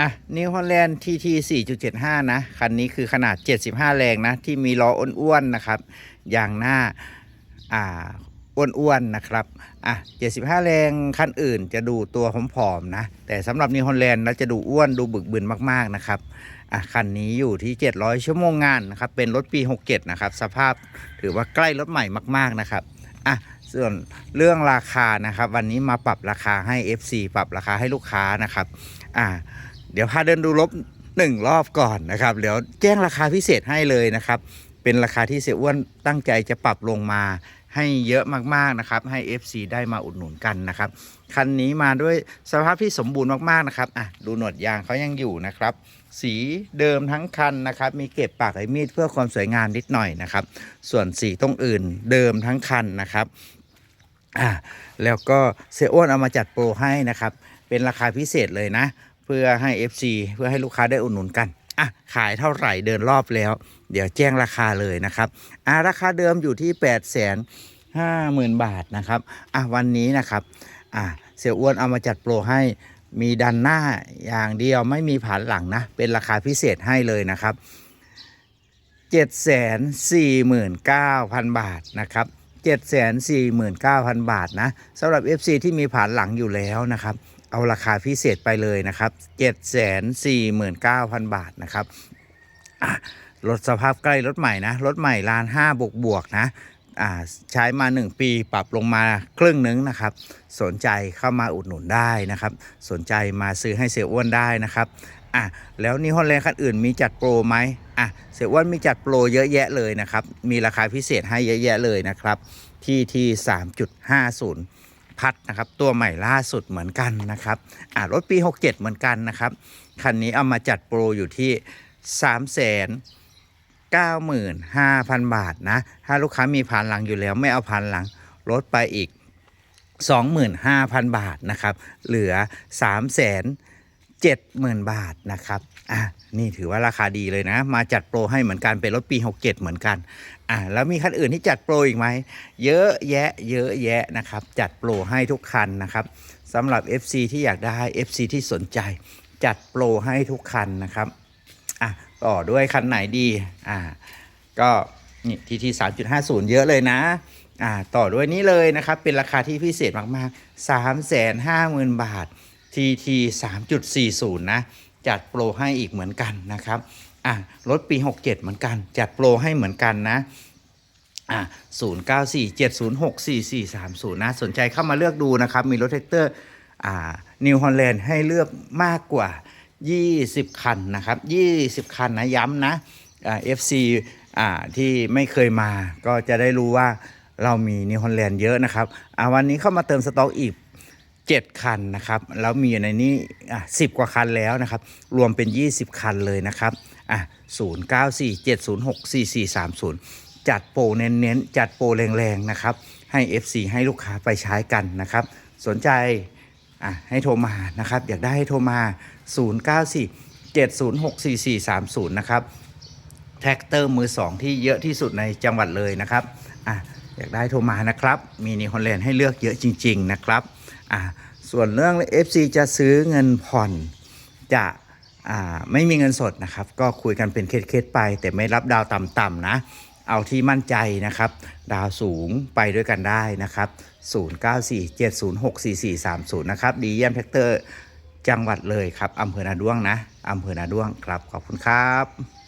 อะนิวฮอลแลนด์ TT 4.75นะ คันนี้คือขนาด75แรงนะ ที่มีล้ออ้วนๆนะครับยางหน้าอ่าอ้วนๆนะครับ อะ 75 แรงคันอื่นจะดูตัวผอมๆนะ แต่สำหรับนิวฮอลแลนด์แล้วจะดูอ้วนดูบึกบึนมากๆนะครับ อะ คันนี้อยู่ที่ 700 ชั่วโมงงานนะครับ เป็นรถปี 67 นะครับ สภาพถือว่าใกล้รถใหม่มากๆนะครับ อะ ส่วนเรื่องราคานะครับ วันนี้มาปรับราคาให้ FC ปรับราคาให้ลูกค้านะครับ อ่า เดี๋ยวพาเดินดูรถหนึ่งรอบก่อนนะครับ เดี๋ยวแจ้งราคาพิเศษให้เลยนะครับ เป็นราคาที่เสียอ้วนตั้งใจจะปรับลงมาให้เยอะมากๆนะครับ ให้ FC ได้มาอุดหนุนกันนะครับ คันนี้มาด้วยสภาพที่สมบูรณ์มากๆนะครับอะดูหนวดยางเขายังอยู่นะครับ สีเดิมทั้งคันนะครับ มีเก็บปากไอ้มีดเพื่อความสวยงามนิดหน่อยนะครับ ส่วนสีตรงอื่นเดิมทั้งคันนะครับอ่าแล้วก็เสียอ้วนเอามาจัดโปรให้นะครับ เป็นราคาพิเศษเลยนะ เพื่อให้ FC เพื่อให้ลูกค้าได้อุดหนุนกันอะขายเท่าไหร่เดินรอบแล้ว เดี๋ยวแจ้งราคาเลยนะครับอะราคาเดิมอยู่ที่8 5 0 0 0 0 บาทนะครับอะวันนี้นะครับอะเสียอ้วนเอามาจัดโปรให้มีดันหน้าอย่างเดียวไม่มีผ่านหลังนะ เป็นราคาพิเศษให้เลยนะครับ749,000 บาทนะครับ749,000 บาทนะสำหรับ FC ที่มีผ่านหลังอยู่แล้วนะครับ เอาราคาพิเศษไปเลยนะครับ 749,000 บาทนะครับรถสภาพใกล้รถใหม่นะ รถใหม่ล้านห้าบวกบวกนะใช้มา 1 ปีปรับลงมาครึ่งหนึงนะครับ สนใจเข้ามาอุดหนุนได้นะครับ สนใจมาซื้อให้เสียอ้วนได้นะครับอะแล้วนี่ฮอลแลนด์คันอื่นมีจัดโปรไหมอะเสียอ้วนมีจัดโปรเยอะแยะเลยนะครับ มีราคาพิเศษให้เยอะแยะเลยนะครับ ที่ที่3.50 พัดนะครับตัวใหม่ล่าสุดเหมือนกันนะครับอ่ารถปี 67 เหมือนกันนะครับคันนี้เอามาจัดโปรอยู่ที่3 9 5 0 0 0 บาทนะ ถ้าลูกค้ามีผ่านหลังอยู่แล้วไม่เอาผ่านหลังลดไปอีก 25,000 บาทนะครับ เหลือ 3 0 0 0 0 70,000 บาทนะครับ อะ นี่ถือว่าราคาดีเลยนะ มาจัดโปรให้เหมือนกันเป็นรถปี 67 เหมือนกัน อะ แล้วมีคันอื่นที่จัดโปรอีกไหม เยอะแยะ เยอะแยะนะครับ จัดโปรให้ทุกคันนะครับสำหรับ FC ที่อยากได้ FC ที่สนใจ จัดโปรให้ทุกคันนะครับ อะ ต่อด้วยคันไหนดี อ่าก็นี่ทีทีสามจุดห้าศูนย์เยอะเลยนะ อ่า ต่อด้วยนี้เลยนะครับ เป็นราคาที่พิเศษมากๆสามแสนห้าหมื่นบาท TT 3.40 นะ จัดโปรให้อีกเหมือนกันนะครับอะรถปี 67 เหมือนกัน จัดโปรให้เหมือนกันนะอะ0947064430 นะ สนใจเข้ามาเลือกดูนะครับ มีรถแท็กเตอร์อ่านิวฮอลแลนด์ให้เลือกมากกว่า 20 คันนะครับ 20 คันนะ ย้ำนะอ่า FC อ่าที่ไม่เคยมาก็จะได้รู้ว่าเรามีนิวฮอลแลนด์เยอะนะครับอ่าวันนี้เข้ามาเติมสต็อกอีก 7 คันนะครับ แล้วมีอยู่ในนี้อะ10กว่าคันแล้วนะครับ รวมเป็น 20 คันเลยนะครับอะ0947064430จัดโปรเน้นๆ จัดโปรแรงๆ นะครับ ให้ FC ให้ลูกค้าไปใช้กันนะครับ สนใจอะให้โทรมานะครับ อยากได้ให้โทรมา 0947064430 นะครับ แท็กเตอร์มือสองที่เยอะที่สุดในจังหวัดเลยนะครับอะอยากได้โทรมานะครับ มีนิฮอลแลนด์ให้เลือกเยอะจริง ๆ นะครับ อะส่วนเรื่อง FC จะซื้อเงินผ่อนจะอ่าไม่มีเงินสดนะครับ ก็คุยกันเป็นเคสๆไป แต่ไม่รับดาวต่ำๆนะ เอาที่มั่นใจนะครับ ดาวสูงไปด้วยกันได้นะครับ 0947064430 นะครับ ดีเยี่ยมแท็กเตอร์จังหวัดเลยครับอำเภอนาด้วงนะอำเภอนาด้วงครับ ขอบคุณครับ